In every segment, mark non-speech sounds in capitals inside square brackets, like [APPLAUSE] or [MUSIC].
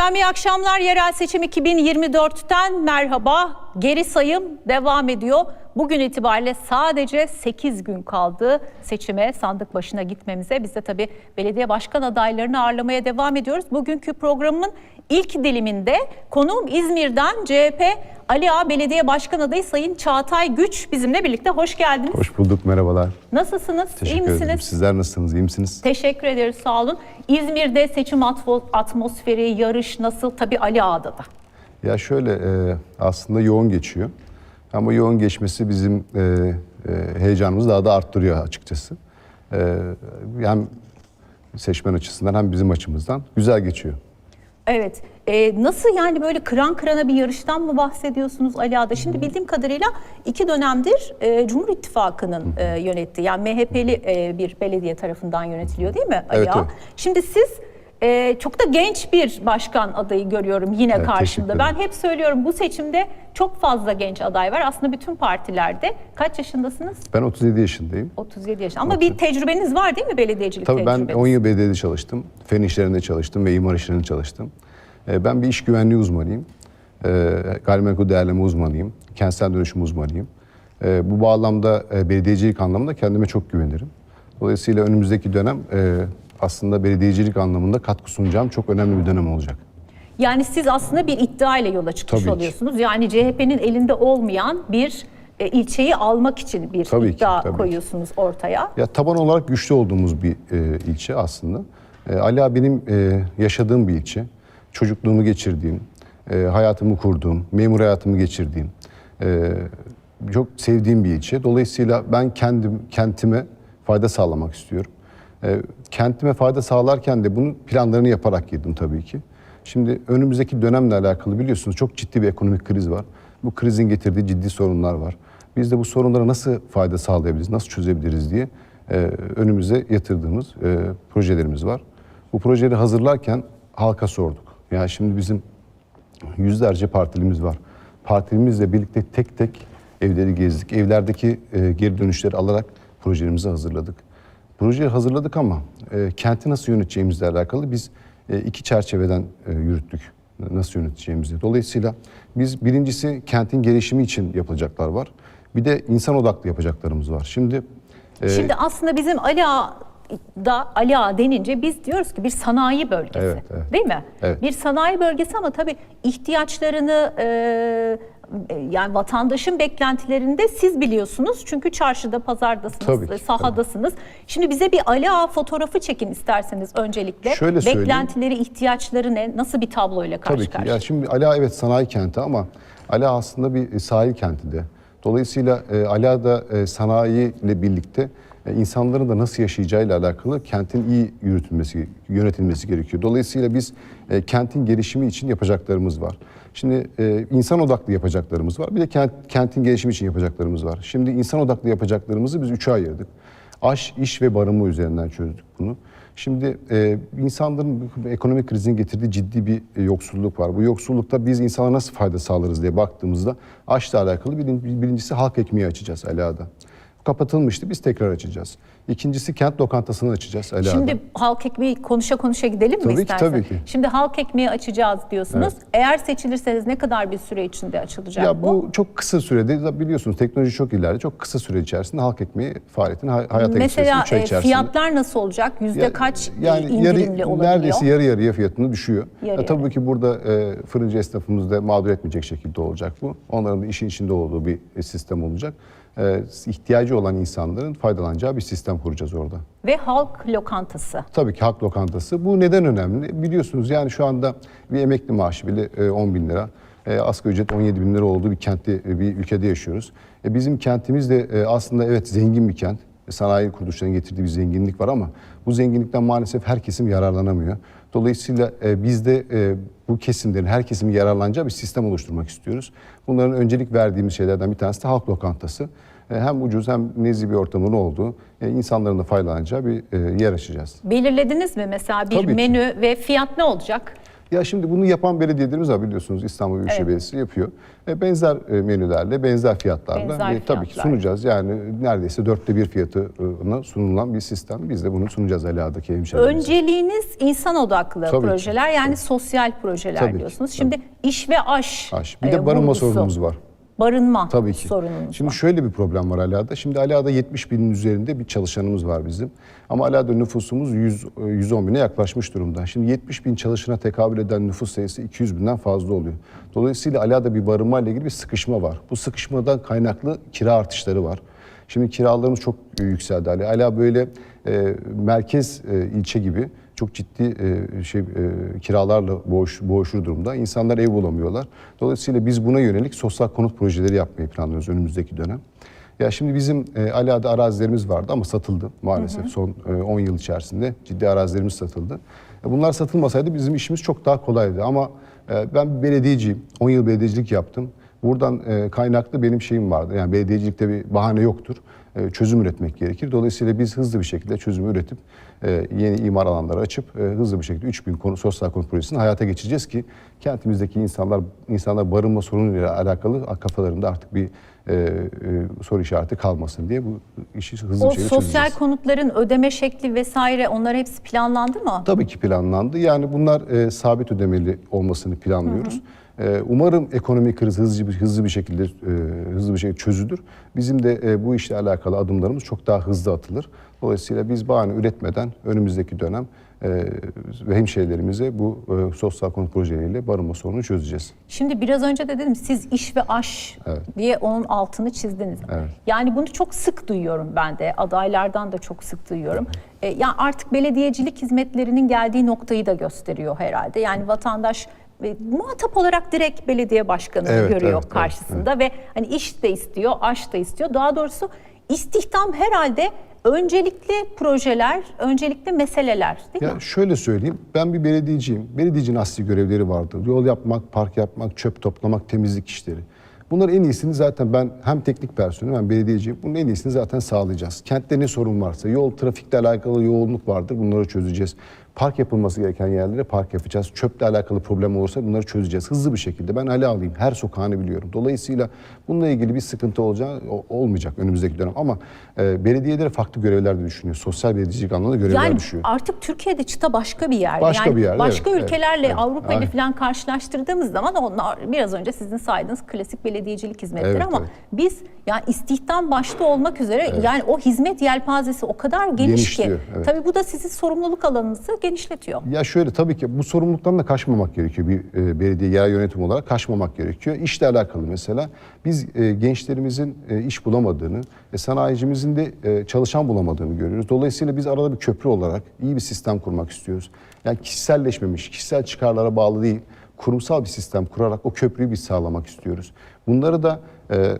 Efendim iyi akşamlar. Yerel seçim 2024'ten merhaba. Geri sayım devam ediyor. Bugün itibariyle sadece 8 gün kaldı seçime, sandık başına gitmemize. Biz de tabii belediye başkan adaylarını ağırlamaya devam ediyoruz. Bugünkü programın ilk diliminde konuğum İzmir'den CHP Ali Ağa Belediye Başkan adayı Sayın Çağatay Güç bizimle birlikte. Hoş geldiniz. Hoş bulduk, merhabalar. Nasılsınız? Teşekkür İyi misiniz? ederim. Sizler nasılsınız, iyi misiniz? Teşekkür ederiz, sağ olun. İzmir'de seçim atmosferi, yarış nasıl? Tabii Ali Ağa'da da. Ya şöyle, e, aslında yoğun geçiyor. Ama yoğun geçmesi bizim e, e, heyecanımızı daha da arttırıyor açıkçası. E, hem seçmen açısından hem bizim açımızdan güzel geçiyor. Evet. Ee, nasıl yani böyle kıran kırana bir yarıştan mı bahsediyorsunuz Ali Ağa'da? Şimdi bildiğim kadarıyla iki dönemdir e, Cumhur İttifakı'nın e, yönettiği yani MHP'li e, bir belediye tarafından yönetiliyor değil mi Ali Evet, Ağa? evet. Şimdi siz e, çok da genç bir başkan adayı görüyorum yine Evet, karşımda. Ben hep söylüyorum bu seçimde çok fazla genç aday var. Aslında bütün partilerde. Kaç yaşındasınız? Ben 37 yaşındayım. 37 yaş. Ama bir tecrübeniz var değil mi belediyecilik Tabii ben tecrübeniz? 10 yıl belediyede çalıştım. Fen işlerinde çalıştım ve imar işlerinde çalıştım. E, ben bir iş güvenliği uzmanıyım. E, gayrimenkul değerleme uzmanıyım. Kentsel dönüşüm uzmanıyım. E, bu bağlamda e, belediyecilik anlamında kendime çok güvenirim. Dolayısıyla önümüzdeki dönem e, aslında belediyecilik anlamında katkı sunacağım çok önemli bir dönem olacak. Yani siz aslında bir iddia ile yola çıkmış Tabii ki. oluyorsunuz. Yani CHP'nin elinde olmayan bir e, ilçeyi almak için bir Tabii ki, iddia tabii ki. koyuyorsunuz ortaya. Ya taban olarak güçlü olduğumuz bir e, ilçe aslında. E, Ali Ağa benim e, yaşadığım bir ilçe. Çocukluğumu geçirdiğim, e, hayatımı kurduğum, memur hayatımı geçirdiğim, e, çok sevdiğim bir ilçe. Dolayısıyla ben kendim kentime fayda sağlamak istiyorum. E, kentime fayda sağlarken de bunun planlarını yaparak girdim tabii ki. Şimdi önümüzdeki dönemle alakalı biliyorsunuz çok ciddi bir ekonomik kriz var. Bu krizin getirdiği ciddi sorunlar var. Biz de bu sorunlara nasıl fayda sağlayabiliriz, nasıl çözebiliriz diye e, önümüze yatırdığımız e, projelerimiz var. Bu projeleri hazırlarken halka sorduk. Yani şimdi bizim yüzlerce partilimiz var. Partilimizle birlikte tek tek evleri gezdik. Evlerdeki e, geri dönüşleri alarak projelerimizi hazırladık. Projeyi hazırladık ama e, kenti nasıl yöneteceğimizle alakalı biz e, iki çerçeveden e, yürüttük. Nasıl yöneteceğimizi. Dolayısıyla biz birincisi kentin gelişimi için yapılacaklar var. Bir de insan odaklı yapacaklarımız var. Şimdi e, Şimdi aslında bizim Ali Ağa'da Ali Ağa denince biz diyoruz ki bir sanayi bölgesi. Evet, evet. Değil mi? Evet. Bir sanayi bölgesi ama tabii ihtiyaçlarını e, yani vatandaşın beklentilerini de siz biliyorsunuz. Çünkü çarşıda, pazardasınız, Tabii ki, e, sahadasınız. Şimdi bize bir Ali Ağa fotoğrafı çekin isterseniz öncelikle. Şöyle söyleyeyim. Beklentileri, ihtiyaçları ne? Nasıl bir tabloyla karşı Tabii ki. karşıya? Ya şimdi Ala evet sanayi kenti ama Ala aslında bir sahil kenti de. Dolayısıyla e, Ala da e, sanayi ile birlikte e, insanların da nasıl yaşayacağıyla alakalı kentin iyi yürütülmesi, yönetilmesi gerekiyor. Dolayısıyla biz e, kentin gelişimi için yapacaklarımız var. Şimdi e, insan odaklı yapacaklarımız var. Bir de kent, kentin gelişimi için yapacaklarımız var. Şimdi insan odaklı yapacaklarımızı biz üçe ayırdık. Aş, iş ve barınma üzerinden çözdük bunu. Şimdi e, insanların ekonomik krizin getirdiği ciddi bir e, yoksulluk var. Bu yoksullukta biz insana nasıl fayda sağlarız diye baktığımızda aşla alakalı birin- birincisi halk ekmeği açacağız Ala'da. Kapatılmıştı biz tekrar açacağız. İkincisi kent lokantasını açacağız Ala'da. Şimdi halk ekmeği konuşa konuşa gidelim mi Tabii ki, istersen? tabii ki. Şimdi halk ekmeği açacağız diyorsunuz. Evet. Eğer seçilirseniz ne kadar bir süre içinde açılacak ya bu? bu çok kısa sürede biliyorsunuz teknoloji çok ileride. Çok kısa süre içerisinde halk ekmeği faaliyetini hay- hayata Mesela geçireceğiz. Ay e, içerisinde. fiyatlar nasıl olacak? Yüzde Ya- kaç yani indirimli yarı, olabiliyor? Neredeyse yarı yarıya fiyatını düşüyor. Yarı Ya tabii ki burada e, fırıncı esnafımız da mağdur etmeyecek şekilde olacak bu. Onların da işin içinde olduğu bir e, sistem olacak. E, ihtiyacı olan insanların faydalanacağı bir sistem kuracağız orada. Ve halk lokantası. Tabii ki halk lokantası. Bu neden önemli? Biliyorsunuz yani şu anda bir emekli maaşı bile e, 10 bin lira. E, asgari ücret 17 bin lira olduğu bir kentte, bir ülkede yaşıyoruz. E, bizim kentimiz de e, aslında evet zengin bir kent. E, Sanayi kuruluşlarının getirdiği bir zenginlik var ama bu zenginlikten maalesef her kesim yararlanamıyor. Dolayısıyla e, biz de e, bu kesimlerin, her kesimin yararlanacağı bir sistem oluşturmak istiyoruz. Bunların öncelik verdiğimiz şeylerden bir tanesi de halk lokantası. E, hem ucuz hem nezih bir ortamın olduğu, e, insanların da faydalanacağı bir e, yer açacağız. Belirlediniz mi mesela bir Tabii ki. menü ve fiyat ne olacak? Ya şimdi bunu yapan belediyelerimiz var biliyorsunuz İstanbul Büyükşehir Evet. Belediyesi yapıyor. E, benzer e, menülerle, benzer fiyatlarla Benzer e, tabii ki sunacağız. Yani neredeyse dörtte bir fiyatına sunulan bir sistem. Biz de bunu sunacağız Ali Ağa'daki hemşehrilerimize. Önceliğiniz insan odaklı Tabii ki. projeler yani sosyal projeler Tabii ki, diyorsunuz. tabii. Şimdi iş ve aş. Aş. Bir e, de barınma vurgusu. sorunumuz var. Barınma Tabii ki. sorunumuz Şimdi var. şöyle bir problem var Ala'da. Şimdi Ala'da 70 binin üzerinde bir çalışanımız var bizim. Ama Ala'da nüfusumuz 100, e, 110 bine yaklaşmış durumda. Şimdi 70 bin çalışana tekabül eden nüfus sayısı 200 binden fazla oluyor. Dolayısıyla Ala'da bir barınma ile ilgili bir sıkışma var. Bu sıkışmadan kaynaklı kira artışları var. Şimdi kiralarımız çok e, yükseldi Ali. Ala böyle e, merkez e, ilçe gibi çok ciddi e, şey e, kiralarla boğuş, boğuşur durumda. İnsanlar ev bulamıyorlar. Dolayısıyla biz buna yönelik sosyal konut projeleri yapmayı planlıyoruz önümüzdeki dönem. Ya şimdi bizim e, Ala'da arazilerimiz vardı ama satıldı maalesef son e, 10 yıl içerisinde ciddi arazilerimiz satıldı. E, bunlar satılmasaydı bizim işimiz çok daha kolaydı ama e, ben belediyeciyim. 10 yıl belediyecilik yaptım. Buradan e, kaynaklı benim şeyim vardı. Yani belediyecilikte bir bahane yoktur. E, çözüm üretmek gerekir. Dolayısıyla biz hızlı bir şekilde çözümü üretip e, yeni imar alanları açıp e, hızlı bir şekilde 3000 konu sosyal konut projesini hayata geçireceğiz ki kentimizdeki insanlar insanlar barınma sorunuyla alakalı kafalarında artık bir e, e, soru işareti kalmasın diye bu işi hızlı O bir şekilde sosyal çözeceğiz. konutların ödeme şekli vesaire onlar hepsi planlandı mı? Tabii ki planlandı. Yani bunlar e, sabit ödemeli olmasını planlıyoruz. E, umarım ekonomik kriz hızlı bir hızlı bir şekilde e, hızlı bir şekilde çözülür. Bizim de e, bu işle alakalı adımlarımız çok daha hızlı atılır. Dolayısıyla biz bahane üretmeden önümüzdeki dönem e, ve hemşehrilerimize bu sosyal konut projeleriyle barınma sorununu çözeceğiz. Şimdi biraz önce de dedim siz iş ve aş Evet. diye onun altını çizdiniz. Evet. Yani bunu çok sık duyuyorum ben de. Adaylardan da çok sık duyuyorum. E, yani artık belediyecilik hizmetlerinin geldiği noktayı da gösteriyor herhalde. Yani vatandaş e, muhatap olarak direkt belediye başkanını Evet, görüyor evet, evet, karşısında ve hani iş de istiyor, aş da istiyor. Daha doğrusu istihdam herhalde öncelikli projeler, öncelikli meseleler değil mi? Ya şöyle söyleyeyim, ben bir belediyeciyim. Belediyecinin asli görevleri vardır. Yol yapmak, park yapmak, çöp toplamak, temizlik işleri. Bunların en iyisini zaten ben hem teknik personelim hem belediyeciyim. Bunun en iyisini zaten sağlayacağız. Kentte ne sorun varsa, yol trafikle alakalı yoğunluk vardır. Bunları çözeceğiz. Park yapılması gereken yerlere park yapacağız. Çöple alakalı problem olursa bunları çözeceğiz. Hızlı bir şekilde. Ben Ali alayım. Her sokağını biliyorum. Dolayısıyla bununla ilgili bir sıkıntı olacağı olmayacak önümüzdeki dönem. Ama e, belediyelere farklı görevler de düşünüyor. Sosyal belediyecilik anlamında görevler Yani düşüyor. artık Türkiye'de çıta başka bir yerde. Başka yani bir yerde, Başka evet, ülkelerle evet, evet. Avrupa ile falan karşılaştırdığımız zaman onlar biraz önce sizin saydığınız klasik belediyecilik hizmetleri Evet, ama evet. biz yani istihdam başta olmak üzere yani o hizmet yelpazesi o kadar geniş ki. Genişliyor, evet. Tabii bu da sizin sorumluluk alanınızı genişletiyor. Ya şöyle tabii ki bu sorumluluktan da kaçmamak gerekiyor. Bir e, belediye yerel yönetim olarak kaçmamak gerekiyor. İşle alakalı mesela biz e, gençlerimizin e, iş bulamadığını, e, sanayicimizin de e, çalışan bulamadığını görüyoruz. Dolayısıyla biz arada bir köprü olarak iyi bir sistem kurmak istiyoruz. Yani kişiselleşmemiş, kişisel çıkarlara bağlı değil, kurumsal bir sistem kurarak o köprüyü biz sağlamak istiyoruz. Bunları da e,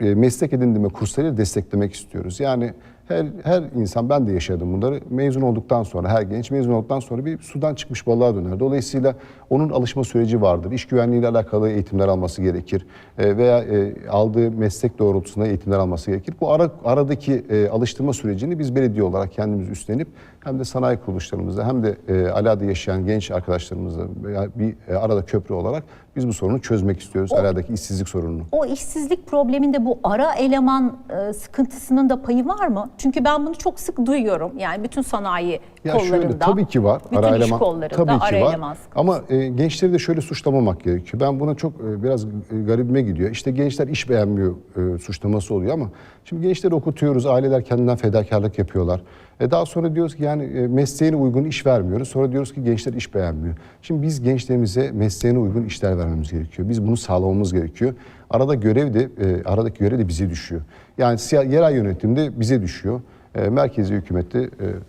e, meslek edindirme kurslarıyla desteklemek istiyoruz. Yani her, her insan, ben de yaşadım bunları, mezun olduktan sonra, her genç mezun olduktan sonra bir sudan çıkmış balığa döner. Dolayısıyla onun alışma süreci vardır. İş güvenliğiyle alakalı eğitimler alması gerekir. E, veya e, aldığı meslek doğrultusunda eğitimler alması gerekir. Bu ara, aradaki e, alıştırma sürecini biz belediye olarak kendimiz üstlenip hem de sanayi kuruluşlarımızda hem de e, Ala'da yaşayan genç arkadaşlarımızla bir e, arada köprü olarak biz bu sorunu çözmek istiyoruz. Ala'daki işsizlik sorununu. O işsizlik probleminde bu ara eleman e, sıkıntısının da payı var mı? Çünkü ben bunu çok sık duyuyorum. Yani bütün sanayi Ya kollarında. şöyle tabii ki var. Bütün ara iş eleman, kollarında tabii ki ara var. eleman sıkıntısı. Ama e, gençleri de şöyle suçlamamak gerekiyor. Ben buna çok e, biraz e, garibime gidiyor. İşte gençler iş beğenmiyor e, suçlaması oluyor ama şimdi gençleri okutuyoruz. Aileler kendinden fedakarlık yapıyorlar. E, daha sonra diyoruz ki yani e, mesleğine uygun iş vermiyoruz. Sonra diyoruz ki gençler iş beğenmiyor. Şimdi biz gençlerimize mesleğine uygun işler vermemiz gerekiyor. Biz bunu sağlamamız gerekiyor. Arada görev de e, aradaki görev de bize düşüyor. Yani yerel yönetimde bize düşüyor. E, merkezi hükümette e,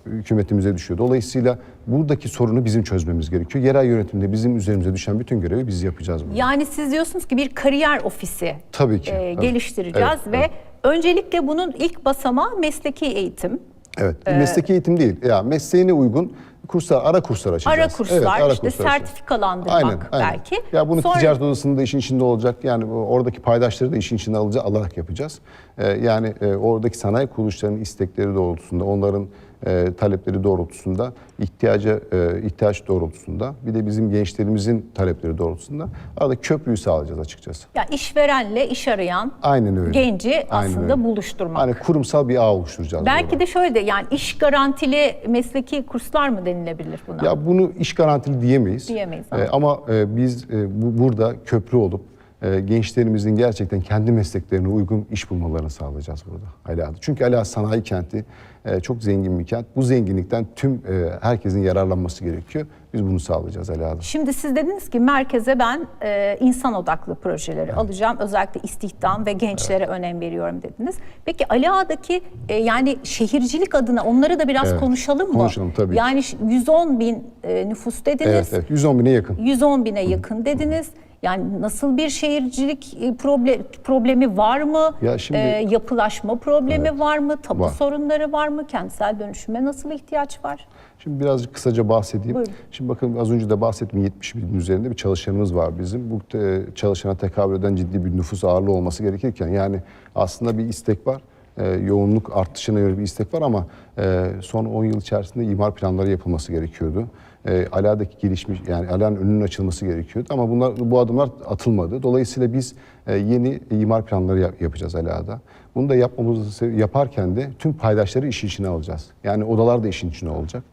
hükümetimize düşüyor. Dolayısıyla buradaki sorunu bizim çözmemiz gerekiyor. Yerel yönetimde bizim üzerimize düşen bütün görevi biz yapacağız bunu. Yani siz diyorsunuz ki bir kariyer ofisi Tabii ki. e, Evet. geliştireceğiz Evet, ve evet. öncelikle bunun ilk basamağı mesleki eğitim. Evet. mesleki eğitim değil. Ya mesleğine uygun kurslar, ara kurslar açacağız. Ara kurslar, Evet, ara işte kurslar sertifikalandırmak belki. Ya bunu Sonra- ticaret odasında da işin içinde olacak. Yani oradaki paydaşları da işin içine alacak, alarak yapacağız. Ee, yani e, oradaki sanayi kuruluşlarının istekleri doğrultusunda onların e, talepleri doğrultusunda, ihtiyaca e, ihtiyaç doğrultusunda, bir de bizim gençlerimizin talepleri doğrultusunda arada köprüyü sağlayacağız açıkçası. Ya işverenle iş arayan Aynen öyle. genci Aynen aslında öyle. buluşturmak. Hani kurumsal bir ağ oluşturacağız. Belki de şöyle de yani iş garantili mesleki kurslar mı denilebilir buna? Ya bunu iş garantili diyemeyiz. Diyemeyiz, Ee, ama e, biz e, bu, burada köprü olup e, gençlerimizin gerçekten kendi mesleklerine uygun iş bulmalarını sağlayacağız burada Ali Ağa. Çünkü Ali Ağa sanayi kenti e, çok zengin bir kent. Bu zenginlikten tüm e, herkesin yararlanması gerekiyor. Biz bunu sağlayacağız Ali Ağa'da. Şimdi siz dediniz ki merkeze ben e, insan odaklı projeleri alacağım. Özellikle istihdam ve gençlere önem veriyorum dediniz. Peki Ali Ağa'daki e, yani şehircilik adına onları da biraz Evet, konuşalım mı? konuşalım tabii. Yani ş- 110 bin e, nüfus dediniz. Evet, evet. 110 bine yakın. 110 bine yakın dediniz. Yani nasıl bir şehircilik e, problem, problemi var mı? Ya şimdi- E, yapılaşma problemi var mı? Tapu var. sorunları var mı? Kentsel dönüşüme nasıl ihtiyaç var? Şimdi birazcık kısaca bahsedeyim. Buyurun. Şimdi bakın az önce de bahsettim 70 binin üzerinde bir çalışanımız var bizim. Bu e, çalışana tekabül eden ciddi bir nüfus ağırlığı olması gerekirken yani aslında bir istek var. E, yoğunluk artışına yönelik bir istek var ama e, son 10 yıl içerisinde imar planları yapılması gerekiyordu. E, Ala'daki gelişmiş yani Ala'nın önünün açılması gerekiyordu ama bunlar bu adımlar atılmadı. Dolayısıyla biz e, yeni imar planları yap- yapacağız Ala'da. Bunu da yapmamızı yaparken de tüm paydaşları işin içine alacağız. Yani odalar da işin içine olacak.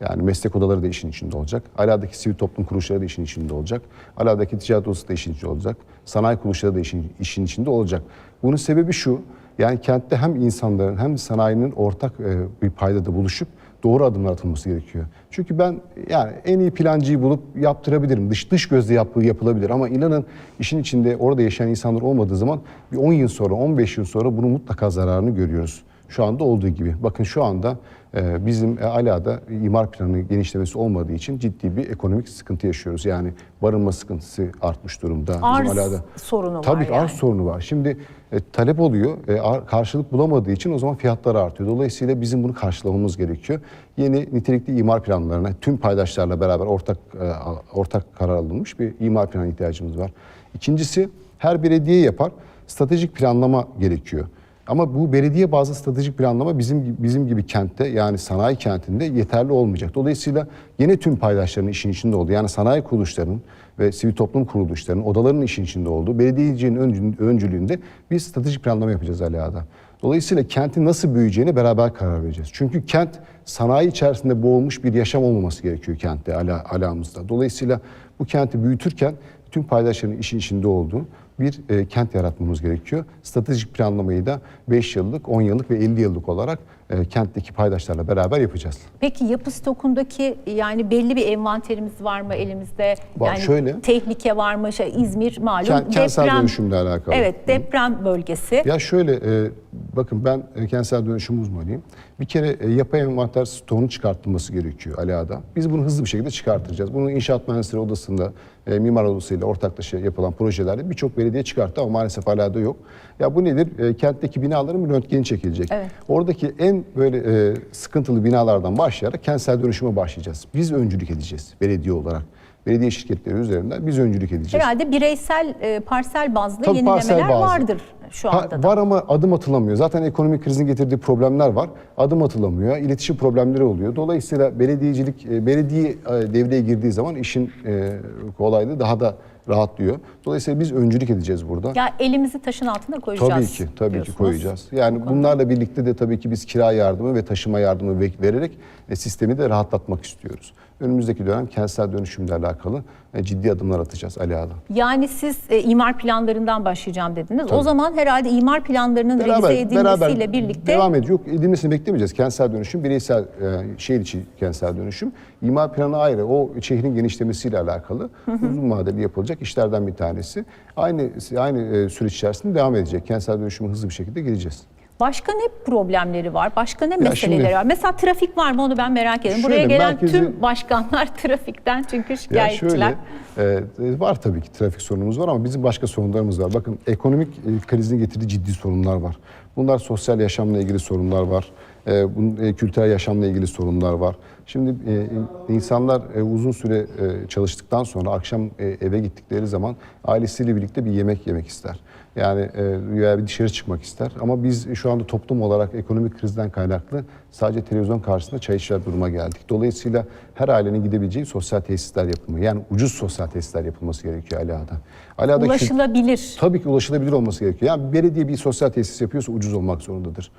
Yani meslek odaları da işin içinde olacak. Ala'daki sivil toplum kuruluşları da işin içinde olacak. Ala'daki ticaret odası da işin içinde olacak. Sanayi kuruluşları da işin, işin içinde olacak. Bunun sebebi şu. Yani kentte hem insanların hem sanayinin ortak e, bir paydada buluşup doğru adımlar atılması gerekiyor. Çünkü ben yani en iyi plancıyı bulup yaptırabilirim. Dış dış gözle yapı, yapılabilir ama inanın işin içinde orada yaşayan insanlar olmadığı zaman bir 10 yıl sonra 15 yıl sonra bunun mutlaka zararını görüyoruz. Şu anda olduğu gibi. Bakın şu anda e, bizim e, Ala'da imar planı genişlemesi olmadığı için ciddi bir ekonomik sıkıntı yaşıyoruz. Yani barınma sıkıntısı artmış durumda. Bizim Arz Ala'da. sorunu var Tabii yani. arz sorunu var. Şimdi e, talep oluyor, e, ar- karşılık bulamadığı için o zaman fiyatlar artıyor. Dolayısıyla bizim bunu karşılamamız gerekiyor. Yeni nitelikli imar planlarına tüm paydaşlarla beraber ortak e, ortak karar alınmış bir imar planı ihtiyacımız var. İkincisi her belediye yapar. Stratejik planlama gerekiyor. Ama bu belediye bazı stratejik planlama bizim bizim gibi kentte yani sanayi kentinde yeterli olmayacak. Dolayısıyla yine tüm paydaşların işin içinde olduğu yani sanayi kuruluşlarının ve sivil toplum kuruluşlarının odalarının işin içinde olduğu belediyecinin öncü- öncülüğünde bir stratejik planlama yapacağız Ali Ağa'da. Dolayısıyla kentin nasıl büyüyeceğine beraber karar vereceğiz. Çünkü kent sanayi içerisinde boğulmuş bir yaşam olmaması gerekiyor kentte ala, alamızda. Dolayısıyla bu kenti büyütürken tüm paydaşların işin içinde olduğu bir e, kent yaratmamız gerekiyor. Stratejik planlamayı da 5 yıllık, 10 yıllık ve 50 yıllık olarak e, kentteki paydaşlarla beraber yapacağız. Peki yapı stokundaki yani belli bir envanterimiz var mı elimizde? Var, yani şöyle. tehlike var mı? Şey, İzmir malum Kent- kentsel dönüşümle alakalı. Evet, deprem bölgesi. Ya şöyle, e, bakın ben e, kentsel dönüşüm uzmanıyım. Bir kere e, yapı envanter stoğunun çıkartılması gerekiyor Ala'da. Biz bunu hızlı bir şekilde çıkartacağız. Bunu inşaat mühendisleri odasında, e, mimar odasıyla ortaklaşa yapılan projelerde birçok belediye çıkarttı ama maalesef Ala'da yok. Ya bu nedir? E, kentteki binaların bir röntgeni çekilecek. Evet. Oradaki en böyle e, sıkıntılı binalardan başlayarak kentsel dönüşüme başlayacağız. Biz öncülük edeceğiz belediye olarak. Belediye şirketleri üzerinden biz öncülük edeceğiz. Herhalde bireysel e, parsel bazlı Tabii yenilemeler parsel bazlı. vardır şu Ha, anda da. var ama adım atılamıyor. Zaten ekonomik krizin getirdiği problemler var. Adım atılamıyor. İletişim problemleri oluyor. Dolayısıyla belediyecilik, e, belediye e, devreye girdiği zaman işin e, kolaylığı daha da rahatlıyor. Dolayısıyla biz öncülük edeceğiz burada. Ya elimizi taşın altına koyacağız. Tabii ki, tabii ki diyorsunuz. koyacağız. Yani bunlarla birlikte de tabii ki biz kira yardımı ve taşıma yardımı ve- vererek e, sistemi de rahatlatmak istiyoruz. Önümüzdeki dönem kentsel dönüşümle alakalı e, ciddi adımlar atacağız Ali Ağa'da. Yani siz e, imar planlarından başlayacağım dediniz. O zaman herhalde imar planlarının revize edilmesiyle birlikte devam ediyor. Yok edilmesini beklemeyeceğiz. Kentsel dönüşüm, bireysel e, şehir içi kentsel dönüşüm. İmar planı ayrı. O şehrin genişlemesiyle alakalı uzun vadeli yapılacak işlerden bir tanesi. Aynı aynı e, süreç içerisinde devam edecek. Kentsel dönüşümü hızlı bir şekilde gireceğiz. Başka ne problemleri var? Başka ne meseleleri şimdi- var? Mesela trafik var mı onu ben merak ediyorum. Buraya gelen merkezi- tüm başkanlar [LAUGHS] trafikten çünkü şikayetçiler. şöyle, e, var tabii ki trafik sorunumuz var ama bizim başka sorunlarımız var. Bakın ekonomik e, krizin getirdiği ciddi sorunlar var. Bunlar sosyal yaşamla ilgili sorunlar var. E, bunun, e, kültürel yaşamla ilgili sorunlar var. Şimdi e, insanlar e, uzun süre e, çalıştıktan sonra akşam e, eve gittikleri zaman ailesiyle birlikte bir yemek yemek ister. Yani e, bir dışarı çıkmak ister. Ama biz şu anda toplum olarak ekonomik krizden kaynaklı sadece televizyon karşısında çay içer duruma geldik. Dolayısıyla her ailenin gidebileceği sosyal tesisler yapımı. Yani ucuz sosyal tesisler yapılması gerekiyor. Aliağa'da kü- Ulaşılabilir. Tabii ki ulaşılabilir olması gerekiyor. Yani belediye bir sosyal tesis yapıyorsa ucuz olmak zorundadır.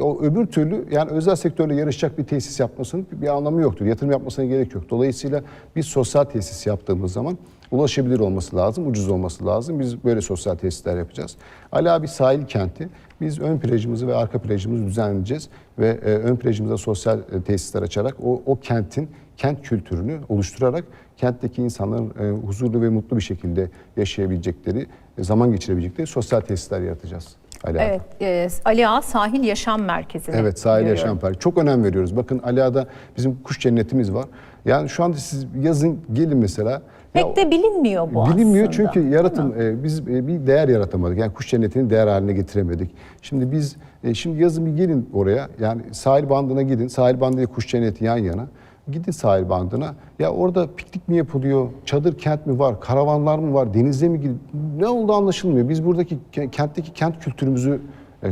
O öbür türlü yani özel sektörle yarışacak bir tesis yapmasının bir anlamı yoktur. Yatırım yapmasına gerek yok. Dolayısıyla biz sosyal tesis yaptığımız zaman ulaşabilir olması lazım, ucuz olması lazım. Biz böyle sosyal tesisler yapacağız. Ali abi sahil kenti. Biz ön plajımızı ve arka plajımızı düzenleyeceğiz ve e, ön plajımıza sosyal e, tesisler açarak o, o kentin kent kültürünü oluşturarak kentteki insanların e, huzurlu ve mutlu bir şekilde yaşayabilecekleri, e, zaman geçirebilecekleri sosyal tesisler yaratacağız. Ali. Evet, e, Ali Ağa Sahil Yaşam Merkezi. Evet, sahil yaşam parkı. Çok önem veriyoruz. Bakın Ali Ağa'da bizim kuş cennetimiz var. Yani şu anda siz yazın gelin mesela. Pek Ya de bilinmiyor bu Bilinmiyor aslında. çünkü yaratım e, biz e, bir değer yaratamadık. Yani kuş cennetini değer haline getiremedik. Şimdi biz e, şimdi yazın bir gelin oraya. Yani sahil bandına gidin. Sahil bandı ile kuş cenneti yan yana. Gidin sahil bandına. Ya orada piknik mi yapılıyor? Çadır kent mi var? Karavanlar mı var? Denize mi gidin? Ne oldu anlaşılmıyor. Biz buradaki ke- kentteki kent kültürümüzü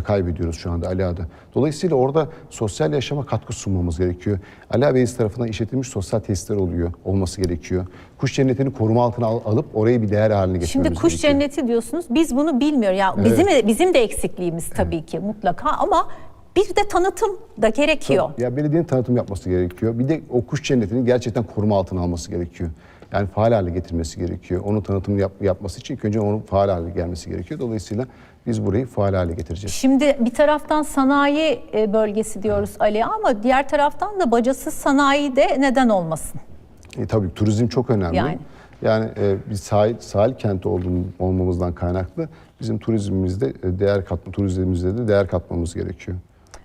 kaybediyoruz şu anda Ali Ağa'da. Dolayısıyla orada sosyal yaşama katkı sunmamız gerekiyor. Ali Ağa Belediyesi tarafından işletilmiş sosyal tesisler oluyor, olması gerekiyor. Kuş cennetini koruma altına al- alıp orayı bir değer haline getirmemiz Şimdi kuş gerekiyor. cenneti diyorsunuz. Biz bunu bilmiyoruz. Ya bizim de, bizim de eksikliğimiz tabii ki mutlaka ama bir de tanıtım da gerekiyor. Ya belediyenin tanıtım yapması gerekiyor. Bir de o kuş cennetini gerçekten koruma altına alması gerekiyor. Yani faal hale getirmesi gerekiyor. Onun tanıtımını yap- yapması için ilk önce onun faal hale gelmesi gerekiyor. Dolayısıyla biz burayı faal hale getireceğiz. Şimdi bir taraftan sanayi e, bölgesi diyoruz Ali ama diğer taraftan da bacasız sanayi de neden olmasın? E, tabii turizm çok önemli. Yani. Yani, e, biz sahil, sahil kenti olduğum, olmamızdan kaynaklı bizim turizmimizde e, değer katma, turizmimizde de değer katmamız gerekiyor.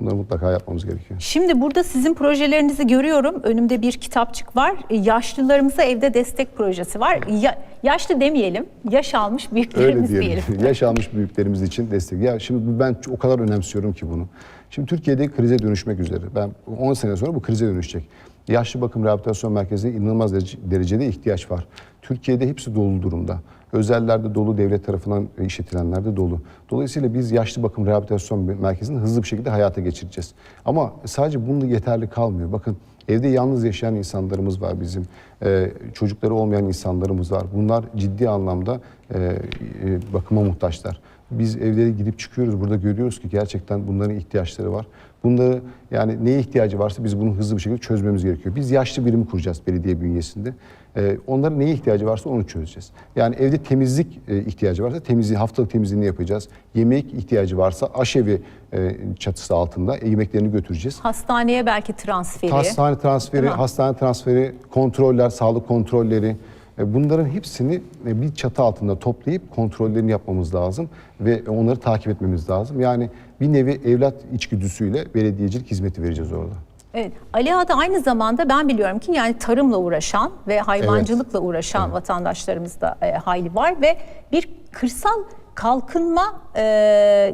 Bunları mutlaka yapmamız gerekiyor. Şimdi burada sizin projelerinizi görüyorum. Önümde bir kitapçık var. Yaşlılarımıza evde destek projesi var. Ya- yaşlı demeyelim, yaş almış Öyle büyüklerimiz diyelim. diyelim. [LAUGHS] Yaş almış büyüklerimiz için destek. Ya şimdi ben o kadar önemsiyorum ki bunu. Şimdi Türkiye'de krize dönüşmek üzere. Ben 10 sene sonra bu krize dönüşecek. Yaşlı bakım rehabilitasyon merkezine inanılmaz derece- derecede ihtiyaç var. Türkiye'de hepsi dolu durumda. Özellerde dolu, devlet tarafından işletilenlerde dolu. Dolayısıyla biz yaşlı bakım rehabilitasyon merkezini hızlı bir şekilde hayata geçireceğiz. Ama sadece bununla yeterli kalmıyor. Bakın evde yalnız yaşayan insanlarımız var bizim. Ee, çocukları olmayan insanlarımız var. Bunlar ciddi anlamda e, e, bakıma muhtaçlar. Biz evlere gidip çıkıyoruz. Burada görüyoruz ki gerçekten bunların ihtiyaçları var. Bunları yani neye ihtiyacı varsa biz bunu hızlı bir şekilde çözmemiz gerekiyor. Biz yaşlı birimi kuracağız belediye bünyesinde. Ee, onların neye ihtiyacı varsa onu çözeceğiz. Yani evde temizlik e, ihtiyacı varsa temizliği, haftalık temizliğini yapacağız. Yemek ihtiyacı varsa aşevi e, çatısı altında e, yemeklerini götüreceğiz. Hastaneye belki transferi. Hastane transferi, mi? hastane transferi, kontroller, sağlık kontrolleri e, bunların hepsini e, bir çatı altında toplayıp kontrollerini yapmamız lazım ve onları takip etmemiz lazım. Yani bir nevi evlat içgüdüsüyle belediyecilik hizmeti vereceğiz orada. Evet. Ali Ağa'da aynı zamanda ben biliyorum ki yani tarımla uğraşan ve hayvancılıkla uğraşan vatandaşlarımız da e, hayli var ve bir kırsal kalkınma e,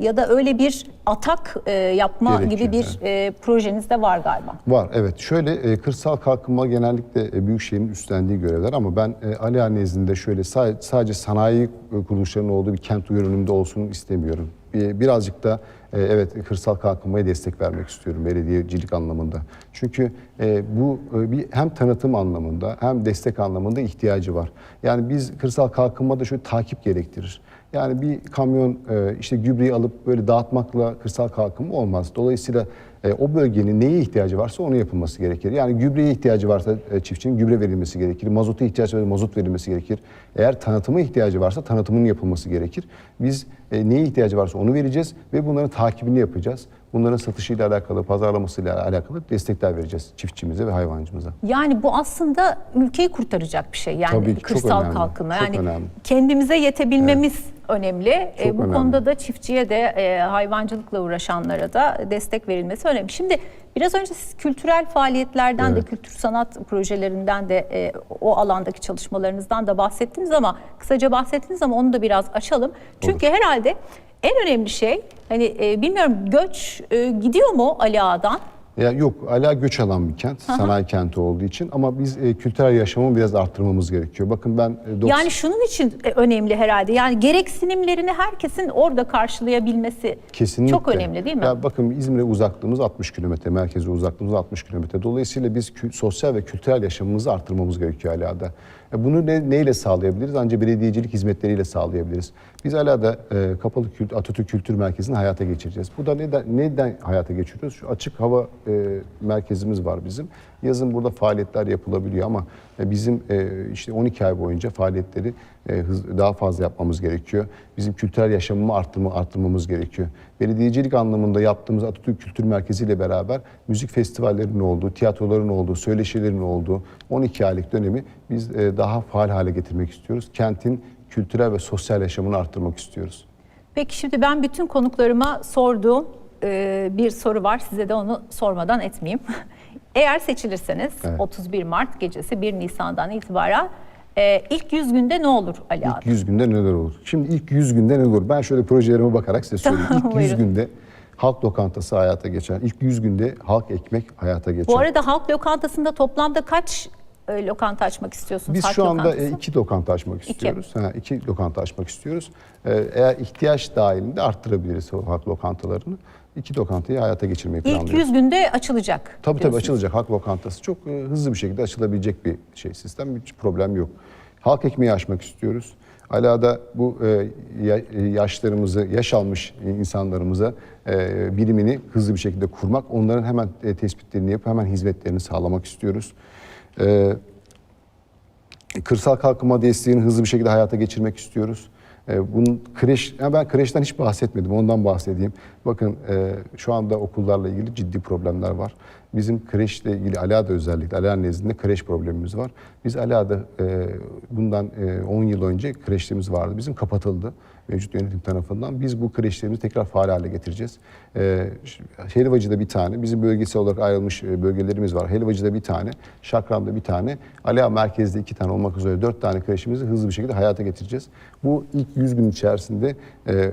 ya da öyle bir atak e, yapma Gerekiyor, gibi bir e, projeniz de var galiba. Var evet. Şöyle e, kırsal kalkınma genellikle e, Büyükşehir'in üstlendiği görevler ama ben e, Ali Ağa nezdinde şöyle sa- sadece sanayi e, kuruluşlarının olduğu bir kent uyarınımda olsun istemiyorum. E, birazcık da e, evet kırsal kalkınmaya destek vermek istiyorum belediyecilik anlamında. Çünkü e, bu e, bir hem tanıtım anlamında hem destek anlamında ihtiyacı var. Yani biz kırsal kalkınmada şöyle takip gerektirir. Yani bir kamyon işte gübreyi alıp böyle dağıtmakla kırsal kalkınma olmaz. Dolayısıyla e, o bölgenin neye ihtiyacı varsa onu yapılması gerekir. Yani gübreye ihtiyacı varsa e, çiftçinin gübre verilmesi gerekir. Mazota ihtiyacı varsa mazot verilmesi gerekir. Eğer tanıtıma ihtiyacı varsa tanıtımının yapılması gerekir. Biz e, neye ihtiyacı varsa onu vereceğiz ve bunların takibini yapacağız. Bunların satışıyla alakalı, pazarlamasıyla alakalı destekler vereceğiz çiftçimize ve hayvancımıza. Yani bu aslında ülkeyi kurtaracak bir şey. Yani Tabii ki, çok kırsal önemli, kalkınma. çok Yani önemli. kendimize yetebilmemiz önemli. E, Çok bu önemli. konuda da çiftçiye de e, hayvancılıkla uğraşanlara da destek verilmesi önemli. Şimdi biraz önce siz kültürel faaliyetlerden de Evet. kültür sanat projelerinden de e, o alandaki çalışmalarınızdan da bahsettiniz ama kısaca bahsettiniz ama onu da biraz açalım. Çünkü herhalde en önemli şey hani e, bilmiyorum göç e, gidiyor mu Ali Ağa'dan? Ya yok, hala göç alan bir kent, sanayi kenti olduğu için ama biz e, kültürel yaşamı biraz arttırmamız gerekiyor. Bakın ben e, 90 Yani şunun için e, önemli herhalde. Yani gereksinimlerini herkesin orada karşılayabilmesi Kesinlikle. çok önemli değil mi? Ya bakın İzmir'e uzaklığımız 60 kilometre, merkeze uzaklığımız 60 kilometre. Dolayısıyla biz sosyal ve kültürel yaşamımızı arttırmamız gerekiyor Ala'da. E bunu ne, neyle sağlayabiliriz? Ancak belediyecilik hizmetleriyle sağlayabiliriz. Biz Ala'da e, Kapalı Kült Atatürk Kültür Merkezi'ni hayata geçireceğiz. Bu da neden, neden hayata geçiriyoruz? Şu açık hava e, merkezimiz var bizim. Yazın burada faaliyetler yapılabiliyor ama e, bizim e, işte 12 ay boyunca faaliyetleri e, hız- daha fazla yapmamız gerekiyor. Bizim kültürel yaşamımı arttırma, arttırmamız gerekiyor. Belediyecilik anlamında yaptığımız Atatürk Kültür Merkezi ile beraber müzik festivallerinin olduğu, tiyatroların olduğu, söyleşilerin olduğu 12 aylık dönemi biz e, daha faal hale getirmek istiyoruz. Kentin kültürel ve sosyal yaşamını arttırmak istiyoruz. Peki şimdi ben bütün konuklarıma sorduğum e, bir soru var. Size de onu sormadan etmeyeyim. [LAUGHS] Eğer seçilirseniz Evet. 31 Mart gecesi 1 Nisan'dan itibaren e, ilk 100 günde ne olur Ali abi? İlk 100 günde neler olur? Şimdi ilk 100 günde ne olur? Ben şöyle projelerime bakarak size söyleyeyim. Tamam, İlk 100 buyurun. günde halk lokantası hayata geçer. İlk 100 günde halk ekmek hayata geçer. Bu arada halk lokantasında toplamda kaç e, lokanta açmak istiyorsunuz? Biz halk şu anda lokantası? e, iki lokanta açmak İki. istiyoruz. Ha, iki lokanta açmak istiyoruz. Ee, Eğer ihtiyaç dahilinde arttırabiliriz halk lokantalarını. İki lokantayı hayata geçirmeyi İlk planlıyoruz. 100 günde açılacak. Tabii tabii diyorsunuz. açılacak halk lokantası. Çok e, hızlı bir şekilde açılabilecek bir şey sistem. Hiç problem yok. Halk ekmeği açmak istiyoruz. Alada bu e, e, yaşlarımızı, yaş almış insanlarımıza e, birimini hızlı bir şekilde kurmak, onların hemen e, tespitlerini yapıp hemen hizmetlerini sağlamak istiyoruz. E, kırsal kalkınma desteğini hızlı bir şekilde hayata geçirmek istiyoruz. Ee, Bunun kreş, ya ben kreşten hiç bahsetmedim, ondan bahsedeyim. Bakın e, şu anda okullarla ilgili ciddi problemler var. Bizim kreşle ilgili Ala'da özellikle, Ala nezdinde kreş problemimiz var. Biz Ala'da e, bundan e, 10 yıl önce kreşlerimiz vardı. Bizim kapatıldı mevcut yönetim tarafından. Biz bu kreşlerimizi tekrar faal hale getireceğiz. E, Helvacı'da bir tane, bizim bölgesel olarak ayrılmış e, bölgelerimiz var. Helvacı'da bir tane, Şakram'da bir tane, Ala merkezde iki tane olmak üzere dört tane kreşimizi hızlı bir şekilde hayata getireceğiz. Bu ilk 100 gün içerisinde e, e,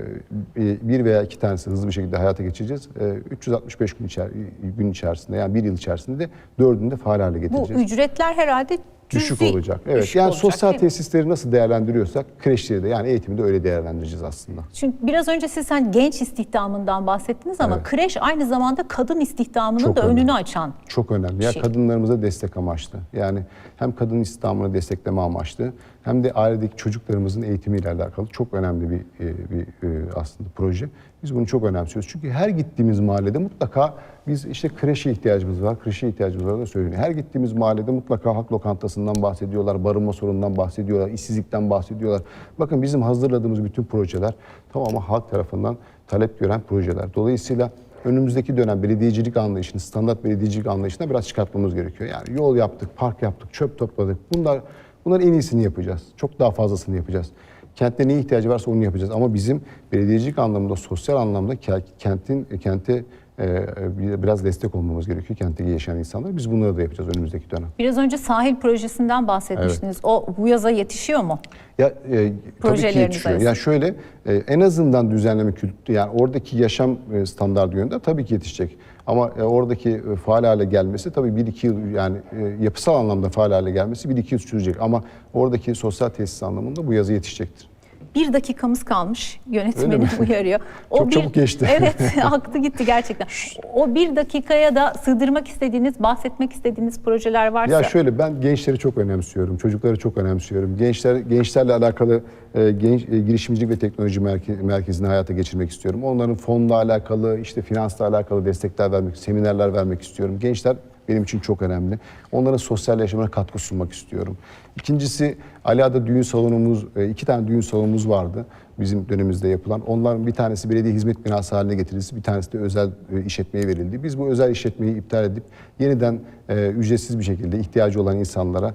bir veya iki tanesi hızlı bir şekilde hayata geçireceğiz. E, 365 gün, içer, gün içerisinde yani bir yıl içerisinde de dördünü de faal hale Bu getireceğiz. ücretler herhalde Düşük cüzi olacak. Evet. düşük yani olacak, sosyal değil mi? tesisleri nasıl değerlendiriyorsak kreşleri de yani eğitimi de öyle değerlendireceğiz aslında. Çünkü biraz önce siz hani genç istihdamından bahsettiniz ama Evet. kreş aynı zamanda kadın istihdamının Çok da önemli. önünü açan. Çok önemli. Ya şey. kadınlarımıza destek amaçlı. Yani hem kadın istihdamını destekleme amaçlı hem de ailedeki çocuklarımızın eğitimiyle alakalı çok önemli bir, e, bir e, aslında proje. Biz bunu çok önemsiyoruz. Çünkü her gittiğimiz mahallede mutlaka biz işte kreşe ihtiyacımız var, kreşe ihtiyacımız var da söyleniyor. Her gittiğimiz mahallede mutlaka halk lokantasından bahsediyorlar, barınma sorunundan bahsediyorlar, işsizlikten bahsediyorlar. Bakın bizim hazırladığımız bütün projeler tamamı halk tarafından talep gören projeler. Dolayısıyla önümüzdeki dönem belediyecilik anlayışını, standart belediyecilik anlayışına biraz çıkartmamız gerekiyor. Yani yol yaptık, park yaptık, çöp topladık. Bunlar bunların en iyisini yapacağız. Çok daha fazlasını yapacağız. Kentte ne ihtiyacı varsa onu yapacağız. Ama bizim belediyecilik anlamında, sosyal anlamda ke- kentin kente e, bir- biraz destek olmamız gerekiyor. Kentteki yaşayan insanlar. Biz bunları da yapacağız önümüzdeki dönem. Biraz önce sahil projesinden bahsetmiştiniz. O bu yaza yetişiyor mu? Ya e, tabii ki yetişiyor. Ya şöyle e, en azından düzenleme kültürü yani oradaki yaşam e, standardı yönünde tabii ki yetişecek. Ama e, oradaki e, faal hale gelmesi tabii 1-2 yıl yani e, yapısal anlamda faal hale gelmesi 1-2 yıl sürecek. Ama oradaki sosyal tesis anlamında bu yazı yetişecektir. Bir dakikamız kalmış. Mi? [LAUGHS] uyarıyor. Çok çabuk geçti. [LAUGHS] Evet, [LAUGHS] aktı gitti gerçekten. O bir dakikaya da sığdırmak istediğiniz, bahsetmek istediğiniz projeler varsa. Ya şöyle ben gençleri çok önemsiyorum, çocukları çok önemsiyorum. Gençler gençlerle alakalı e, genç e, girişimcilik ve teknoloji merke- merkezini hayata geçirmek istiyorum. Onların fonla alakalı, işte finansla alakalı destekler vermek, seminerler vermek istiyorum. Gençler benim için çok önemli. Onların sosyal yaşamına katkı sunmak istiyorum. İkincisi Aliada düğün salonumuz, e, iki tane düğün salonumuz vardı bizim dönemimizde yapılan. Onların bir tanesi belediye hizmet binası haline getirildi. Bir tanesi de özel e, işletmeye verildi. Biz bu özel işletmeyi iptal edip yeniden e, ücretsiz bir şekilde ihtiyacı olan insanlara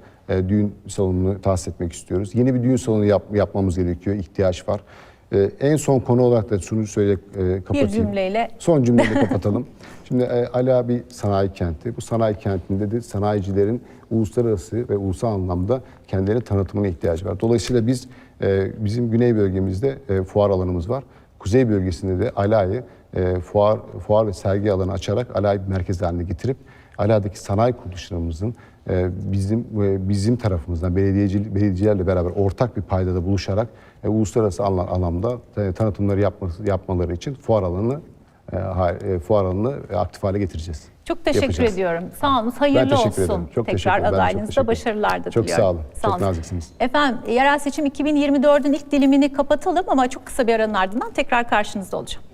düğün salonunu tahsis etmek istiyoruz. Yeni bir düğün salonu yap- yapmamız gerekiyor. ihtiyaç var. E, en son konu olarak da şunu söyleyerek e, kapatayım. cümleyle. Son cümleyle [LAUGHS] kapatalım. Şimdi e, Ala bir sanayi kenti. Bu sanayi kentinde de sanayicilerin uluslararası ve ulusal anlamda kendilerini tanıtımına ihtiyacı var. Dolayısıyla biz e, bizim güney bölgemizde e, fuar alanımız var. Kuzey bölgesinde de Ala'yı e, fuar, fuar ve sergi alanı açarak Ala'yı bir merkez haline getirip Ala'daki sanayi kuruluşlarımızın e, bizim e, bizim tarafımızdan belediyeci, belediyecilerle beraber ortak bir paydada buluşarak e, uluslararası anla- anlamda tanıtımları yapması, yapmaları için fuar alanını fuar alanını aktif hale getireceğiz. Çok teşekkür Yapacağız. ediyorum. Sağ olun. Hayırlı teşekkür olsun. ederim. Çok teşekkür Tekrar. Ben çok adaylığınızda başarılar da Çok diliyorum. sağ olun. Çok naziksiniz. Efendim yerel seçim 2024'ün ilk dilimini kapatalım ama çok kısa bir aranın ardından tekrar karşınızda olacağım.